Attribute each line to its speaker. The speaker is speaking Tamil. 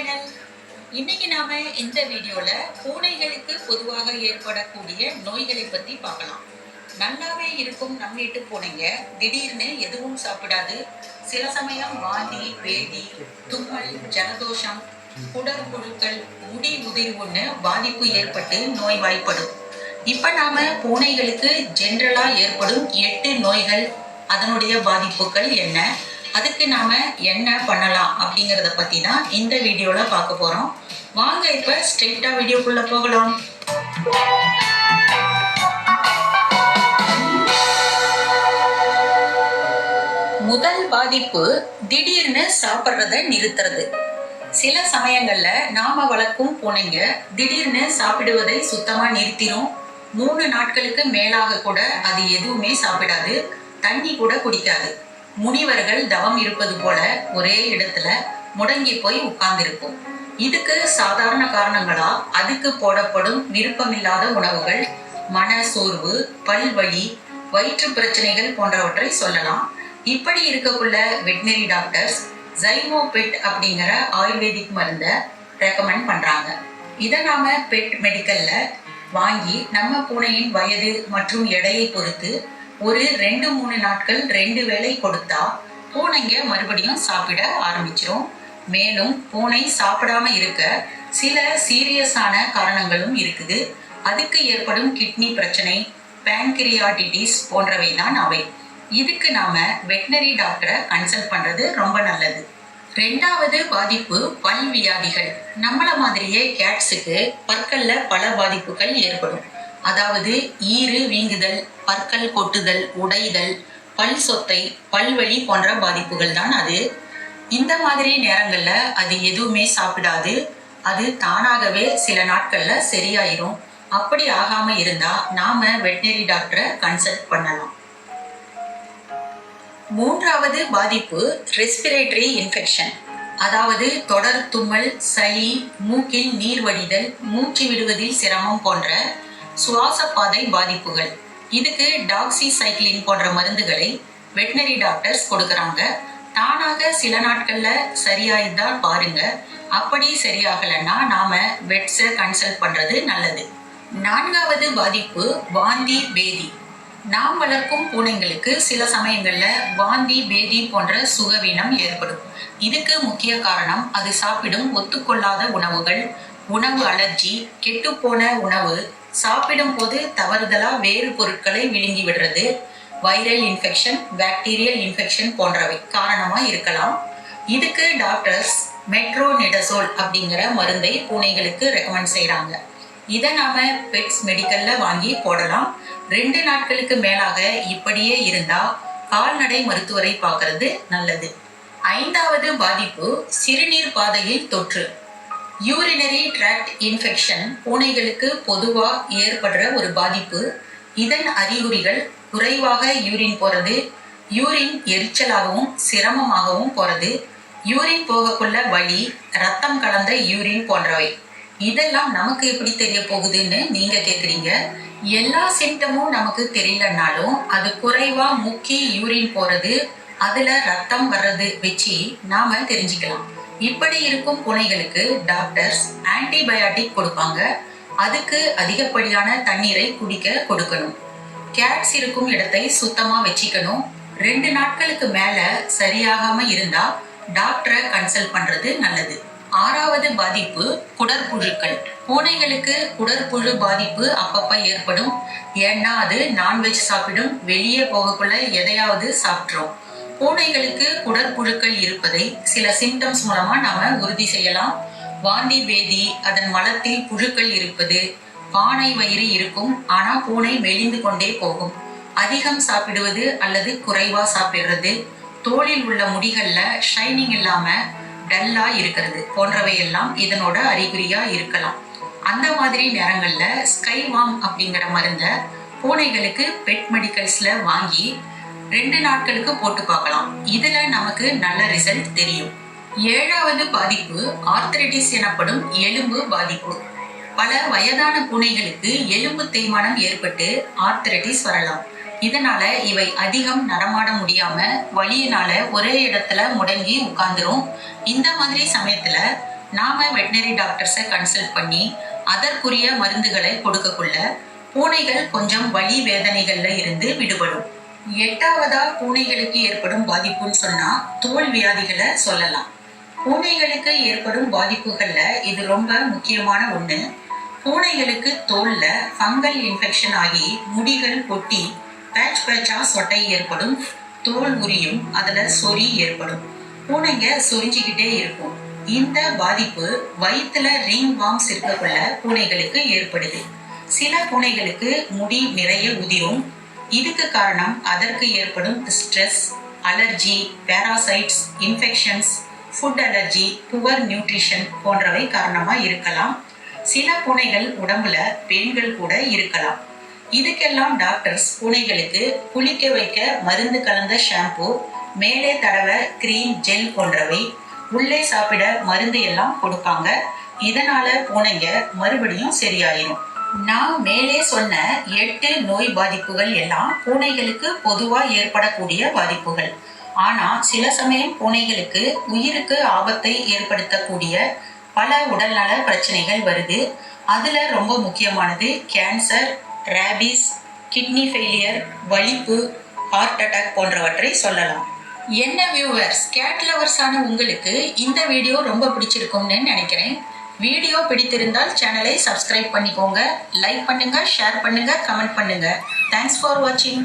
Speaker 1: சேனல் இன்னைக்கு நாம இந்த வீடியோல பூனைகளுக்கு பொதுவாக ஏற்படக்கூடிய நோய்களை பத்தி பார்க்கலாம். நல்லாவே இருக்கும் நம்ம வீட்டு பூனைங்க திடீர்னு எதுவும் சாப்பிடாது. சில சமயம் வாந்தி வேதி தும்மல் ஜலதோஷம் குடற்புழுக்கள் முடி உதிர்வுன்னு பாதிப்பு ஏற்பட்டு நோய் வாய்ப்படும். இப்ப நாம பூனைகளுக்கு ஜென்ரலா ஏற்படும் எட்டு நோய்கள். அதனுடைய பாதிப்புகள் என்ன? அதுக்கு நாம என்ன பண்ணலாம் அப்படிங்கிறத பத்தி தான் இந்த வீடியோல பார்க்க போறோம். வாங்க இப்ப ஸ்ட்ரெயிட்டா வீடியோக்குள்ள போகலாம். முதல் பாதிப்பு திடீர்னு சாப்பிட்றத நிறுத்துறது. சில சமயங்கள்ல நாம வளர்க்கும் பூனைங்க திடீர்னு சாப்பிடுவதை சுத்தமா நிறுத்திரும். மூணு நாட்களுக்கு மேலாக கூட அது எதுவுமே சாப்பிடாது. தண்ணி கூட குடிக்காது. முனிவர்கள் தவம் இருப்பது போல ஒரே இடத்துல முடங்கி போய் உட்கார்ந்திருக்கும் இதுக்கு சாதாரண காரணங்களா? அதுக்கு போடப்படும் விருப்பமில்லாத உணவுகள் மன சோர்வு பல்வழி வயிற்று பிரச்சனைகள் போன்றவற்றை சொல்லலாம். இப்படி இருக்கக்குள்ள வெட்டினரி டாக்டர்ஸ் ஜைமோபெட் அப்படிங்கிற ஆயுர்வேதிக் மருந்தை ரெக்கமெண்ட் பண்றாங்க. இதை நாம பெட் மெடிக்கல்ல வாங்கி நம்ம பூனையின் வயது மற்றும் எடையை பொறுத்து ஒரு ரெண்டு மூணு நாட்கள் ரெண்டு வேளை கொடுத்தா பூனைங்க மறுபடியும் சாப்பிட ஆரம்பிச்சிரும். மேலும் பூனை சாப்பிடாம இருக்க சில சீரியஸான காரணங்களும் இருக்குது. அதுக்கு ஏற்படும் கிட்னி பிரச்சனை பேன்கிரியாட்டிட்டிஸ் போன்றவை தான் அவை. இதுக்கு நாம வெட்டினரி டாக்டரை கன்சல்ட் பண்றது ரொம்ப நல்லது. ரெண்டாவது பாதிப்பு பல் வியாதிகள் நம்மள மாதிரியே கேட்ஸுக்கு பற்கள்ல பல பாதிப்புகள் ஏற்படும். அதாவது ஈறு வீங்குதல் பற்கள் கொட்டுதல் உடைதல் பல் சொத்தை பல்வழி போன்ற பாதிப்புகள் தான் அது. இந்த மாதிரி நேரங்களில் அது எதுவுமே சாப்பிடாது. அது தானாகவே சில நாட்கள்ல சரியாயிரும். அப்படி ஆகாம இருந்தா நாம வெட்டினரி டாக்டரை கன்சல்ட் பண்ணலாம். மூன்றாவது பாதிப்பு ரெஸ்பிரேட்டரி இன்ஃபெக்ஷன் அதாவது தொடர் தும்மல் சளி மூக்கில் நீர் வடிதல் மூச்சு விடுவதில் சிரமம் போன்ற சுவாச பாதை பாதிப்புகள். இதுக்கு டாக்ஸி சைக்ளின் போன்ற மருந்துகளை வெட்டினரி டாக்டர்ஸ் கொடுக்கறாங்க. தானாக சில நாட்கள்ல சரியாயிருந்தா பாருங்க. அப்படி சரியாகலைன்னா நாம வெட்ஸை கன்சல்ட் பண்றது நல்லது. நான்காவது பாதிப்பு வாந்தி பேதி. நாம் வளர்க்கும் பூனைங்களுக்கு சில சமயங்கள்ல வாந்தி பேதி போன்ற சுகவீனம் ஏற்படும். இதுக்கு முக்கிய காரணம் அது சாப்பிடும் ஒத்துக்கொள்ளாத உணவுகள் உணவு அலர்ஜி கெட்டுப்போன உணவு சாப்பிடும் போது தவறுதலா வேறு பொருட்களை விழுங்கி விடுறது வைரல் இன்ஃபெக்ஷன் பாக்டீரியல் இன்ஃபெக்ஷன் போன்றவை காரணமா இருக்கலாம். இதுக்கு டாக்டர்ஸ் மெட்ரோனிடசோல் அப்படிங்கிற மருந்தை பூனைகளுக்கு ரெக்கமெண்ட் செய்கிறாங்க இதை நாம பெட்ஸ் மெடிக்கல்ல வாங்கி போடலாம். ரெண்டு நாட்களுக்கு மேலாக இப்படியே இருந்தா கால்நடை மருத்துவரை பார்க்கறது நல்லது. ஐந்தாவது பாதிப்பு சிறுநீர் பாதையில் தொற்று. யூரினரி ட்ராக்ட் இன்ஃபெக்ஷன் பூனைகளுக்கு பொதுவாக ஏற்படுற ஒரு பாதிப்பு. இதன் அறிகுறிகள் குறைவாக யூரின் போகிறது யூரின் எரிச்சலாகவும் சிரமமாகவும் போகிறது யூரின் போகக்குள்ள வலி ரத்தம் கலந்த யூரின் போன்றவை. இதெல்லாம் நமக்கு எப்படி தெரிய போகுதுன்னு நீங்க கேட்குறீங்க எல்லா சிம்டமும் நமக்கு தெரியலனாலும் அது குறைவாக முக்கி யூரின் போகிறது அதில் ரத்தம் வர்றது வச்சு நாம தெரிஞ்சுக்கலாம். இப்படி இருக்கும் பூனைகளுக்கு டாக்டர்ஸ் ஆன்டிபயாட்டிக் கொடுப்பாங்க. அதுக்கு அதிகப்படியான தண்ணீரை குடிக்க கொடுக்கணும். கேட்ஸ் இருக்கும் இடத்தை சுத்தமா வச்சுக்கணும். ரெண்டு நாட்களுக்கு மேல சரியாகாம இருந்தா டாக்டரை கன்சல்ட் பண்றது நல்லது. ஆறாவது பாதிப்பு குடற்புழுக்கள். பூனைகளுக்கு குடற்புழு பாதிப்பு அப்பப்ப ஏற்படும். ஏன்னா அது நான்வெஜ் சாப்பிடும். வெளியே போகக்குள்ள எதையாவது சாப்பிட்றோம் பூனைகளுக்கு குடற்புழுக்கள் இருப்பதை சில சிம்டம்ஸ் மூலமா நாம உறுதி செய்யலாம். வாந்தி பேதி அதன் மலத்தில் புழுக்கள் இருப்பது பானை வயிறு இருக்கும் ஆனா பூனை மெலிந்து கொண்டே போகும். அதிகம் சாப்பிடுவது அல்லது குறைவா சாப்பிடுறது தோளில் உள்ள முடிகள்ல ஷைனிங் இல்லாம டல்லா இருக்கிறது போன்றவை எல்லாம் இதனோட அறிகுறியா இருக்கலாம். அந்த மாதிரி நேரங்கள்ல ஸ்கைவாம் அப்படிங்கிற மருந்த பூனைகளுக்கு பெட் மெடிக்கல்ஸ்ல வாங்கி ரெண்டு நாட்களுக்கு போட்டு பார்க்கலாம். இதுல நமக்கு நல்ல ரிசல்ட் தெரியும். ஏழாவது பாதிப்பு ஆர்த்ரைட்டிஸ் எனப்படும் எலும்பு பாதிப்பு. பல வயதான பூனைகளுக்கு எலும்பு தேய்மானம் ஏற்பட்டு ஆர்த்ரைட்டிஸ் வரலாம். இதனால இவை அதிகம் நடமாட முடியாம வலியினால ஒரே இடத்துல முடங்கி உட்கார்ந்துரும். இந்த மாதிரி சமயத்துல நாம வெட்டினரி டாக்டர்ஸை கன்சல்ட் பண்ணி அதற்குரிய மருந்துகளை கொடுக்கக்குள்ள பூனைகள் கொஞ்சம் வலி வேதனைகள்ல இருந்து விடுபடும். எட்டாவதா பூனைகளுக்கு ஏற்படும் பாதிப்புன்னு சொன்னா தோல் வியாதிகளை சொல்லலாம். பூனைகளுக்கு ஏற்படும் பாதிப்புகள்ல இது ரொம்ப முக்கியமான ஒண்ணு. பூனைகளுக்கு தோல்ல ஃபங்கல் இன்ஃபெக்ஷன் ஆகி முடிகள் கொட்டி பேட்ச் பேட்சா சொட்டை ஏற்படும் தோல் உரியும் அதுல சொறி ஏற்படும். பூனைங்க சொரிஞ்சுக்கிட்டே இருக்கும். இந்த பாதிப்பு வயிற்றுல ரிங் வார்ம்ஸ் இருக்கக்குள்ள பூனைகளுக்கு ஏற்படுது. சில பூனைகளுக்கு முடி நிறைய உதிரும் இதுக்கு காரணம் அதற்கு ஏற்படும் stress allergy parasites infections food allergy poor nutrition போன்றவை காரணமாக இருக்கலாம். சில பூனைகள் உடம்புல பெண்கள் கூட இருக்கலாம். இதுக்கெல்லாம் டாக்டர்ஸ் பூனைகளுக்கு குளிக்க வைக்க மருந்து கலந்த ஷாம்பு மேலே தடவ கிரீம் ஜெல் போன்றவை உள்ளே சாப்பிட மருந்து எல்லாம் கொடுப்பாங்க. இதனால பூனைங்க மறுபடியும் சரியாயிரும். நான் மேலே சொன்ன எட்டு நோய் பாதிப்புகள் எல்லாம் பூனைகளுக்கு பொதுவாக ஏற்படக்கூடிய பாதிப்புகள். ஆனால் சில சமயம் பூனைகளுக்கு உயிருக்கு ஆபத்தை ஏற்படுத்தக்கூடிய பல உடல்நல பிரச்சனைகள் வருது. அதில் ரொம்ப முக்கியமானது கேன்சர் ரேபிஸ் கிட்னி ஃபெயிலியர் வலிப்பு ஹார்ட் அட்டாக் போன்றவற்றை சொல்லலாம். என்ன வியூவர்ஸ் கேட் லவர்ஸான உங்களுக்கு இந்த வீடியோ ரொம்ப பிடிச்சிருக்கும்னு நினைக்கிறேன். வீடியோ பிடித்திருந்தால் சேனலை சப்ஸ்கிரைப் பண்ணிக்கோங்க. லைக் பண்ணுங்கள் ஷேர் பண்ணுங்கள் கமெண்ட் பண்ணுங்கள் தேங்க்ஸ் ஃபார் வாட்சிங்